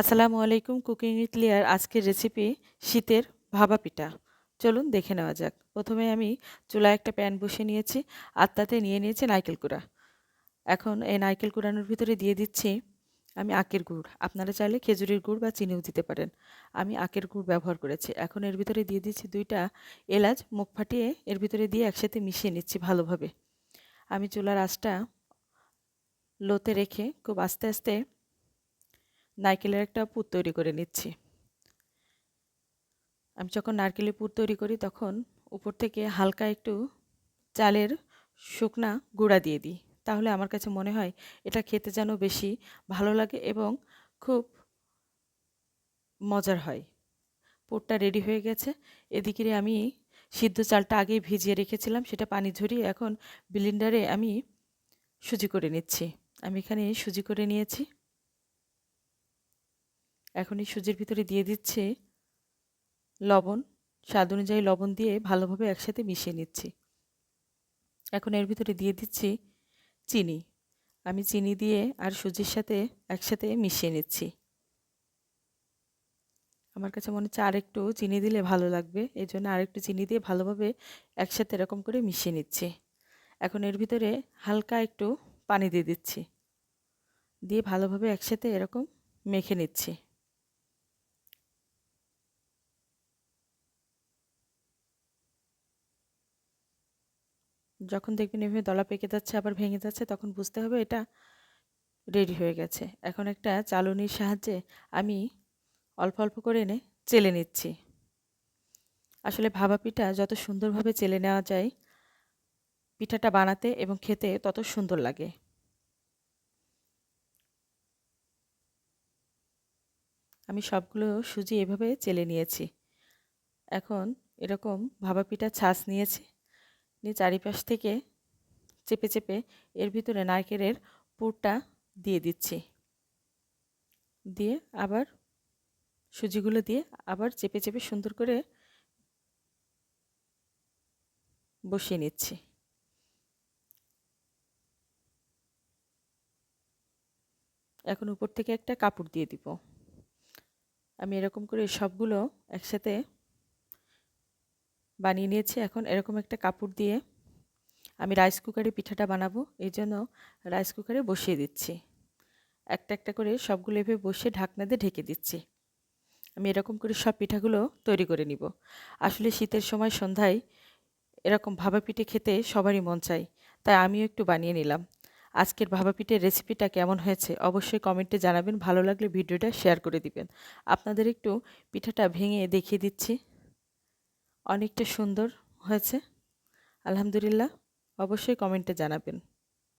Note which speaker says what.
Speaker 1: আসসালামু আলাইকুম, cooking with লিয়ার আজকের রেসিপি শীতের ভাবা পিঠা। চলুন দেখে নেওয়া যাক। প্রথমে আমি চুলায় একটা প্যান বসিয়ে নিয়েছি, আর তাতে নিয়ে নিয়েছি নারকেল কুড়া। এখন এই নারকেল কুড়ানোর ভিতরে দিয়ে দিচ্ছি আমি আখের গুড়। আপনারা চাইলে খেজুরের গুড় বা চিনিও দিতে পারেন। আমি আখের গুড় ব্যবহার করেছি। এখন এর ভিতরে দিয়ে দিচ্ছি দুইটা এলাচ, মুখ ফাটিয়ে এর ভিতরে দিয়ে একসাথে মিশিয়ে নিচ্ছি ভালোভাবে। আমি চুলার আঁচটা লোতে রেখে খুব আস্তে আস্তে নারকেলের একটা পুর তৈরি করে নিচ্ছি। আমি যখন নারকেলের পুর তৈরি করি তখন উপর থেকে হালকা একটু চালের শুকনা গুঁড়া দিয়ে দিই। তাহলে আমার কাছে মনে হয় এটা খেতে যেন বেশি ভালো লাগে এবং খুব মজার হয়। পুরটা রেডি হয়ে গেছে। এদিকে আমি সিদ্ধ চালটা আগেই ভিজিয়ে রেখেছিলাম, সেটা পানি ঝরিয়ে এখন ব্লিন্ডারে আমি সুজি করে নিচ্ছি। আমি এখানে সুজি করে নিয়েছি। এখন এই সুজির ভিতরে দিয়ে দিচ্ছে লবণ। স্বাদ অনুযায়ী লবণ দিয়ে ভালোভাবে একসাথে মিশিয়ে নিচ্ছি। এখন এর ভিতরে দিয়ে দিচ্ছি চিনি। আমি চিনি দিয়ে আর সুজির সাথে একসাথে মিশিয়ে নিচ্ছি। আমার কাছে মনে হচ্ছে আরেকটু চিনি দিলে ভালো লাগবে এই জন্য আরেকটু চিনি দিয়ে ভালোভাবে একসাথে এরকম করে মিশিয়ে নিচ্ছি। এখন এর ভিতরে হালকা একটু পানি দিয়ে দিচ্ছি। দিয়ে ভালোভাবে একসাথে এরকম মেখে নিচ্ছি। যখন দেখবেন এভাবে দলা পেকে যাচ্ছে, আবার ভেঙে যাচ্ছে, তখন বুঝতে হবে এটা রেডি হয়ে গেছে। এখন একটা চালনির সাহায্যে আমি অল্প অল্প করে এনে চেলে নিচ্ছি। আসলে ভাবা পিঠা যত সুন্দরভাবে চেলে নেওয়া যায়, পিঠাটা বানাতে এবং খেতে তত সুন্দর লাগে। আমি সবগুলো সুজি এভাবে চেলে নিয়েছি। এখন এরকম ভাবা পিঠা ছাঁচ নিয়েছি। নিয়ে চারিপাশ থেকে চেপে চেপে এর ভিতরে নারকেলের পুরটা দিয়ে দিচ্ছি। দিয়ে আবার সুজিগুলো দিয়ে আবার চেপে চেপে সুন্দর করে বসিয়ে নিচ্ছি। এখন উপর থেকে একটা কাপড় দিয়ে দিব। আমি এরকম করে সবগুলো একসাথে বানিয়ে নিয়েছি। এখন এরকম একটা কাপড় দিয়ে আমি রাইস কুকারে পিঠাটা বানাবো। এই জন্য রাইস কুকারে বসিয়ে দিচ্ছি। একটা একটা করে সবগুলো এভাবে বসে ঢাকনা দিয়ে ঢেকে দিচ্ছি। আমি এরকম করে সব পিঠাগুলো তৈরি করে নিব। আসলে শীতের সময় সন্ধ্যায় এরকম ভাবা পিঠে খেতে সবারই মন চায়, তাই আমিও একটু বানিয়ে নিলাম। আজকের ভাবা পিঠের রেসিপিটা কেমন হয়েছে অবশ্যই কমেন্টে জানাবেন। ভালো লাগলে ভিডিওটা শেয়ার করে দিবেন। আপনাদের একটু পিঠাটা ভেঙে দেখিয়ে দিচ্ছি। অনেকটা সুন্দর হয়েছে। আলহামদুলিল্লাহ অবশ্যই কমেন্টে জানাবেন।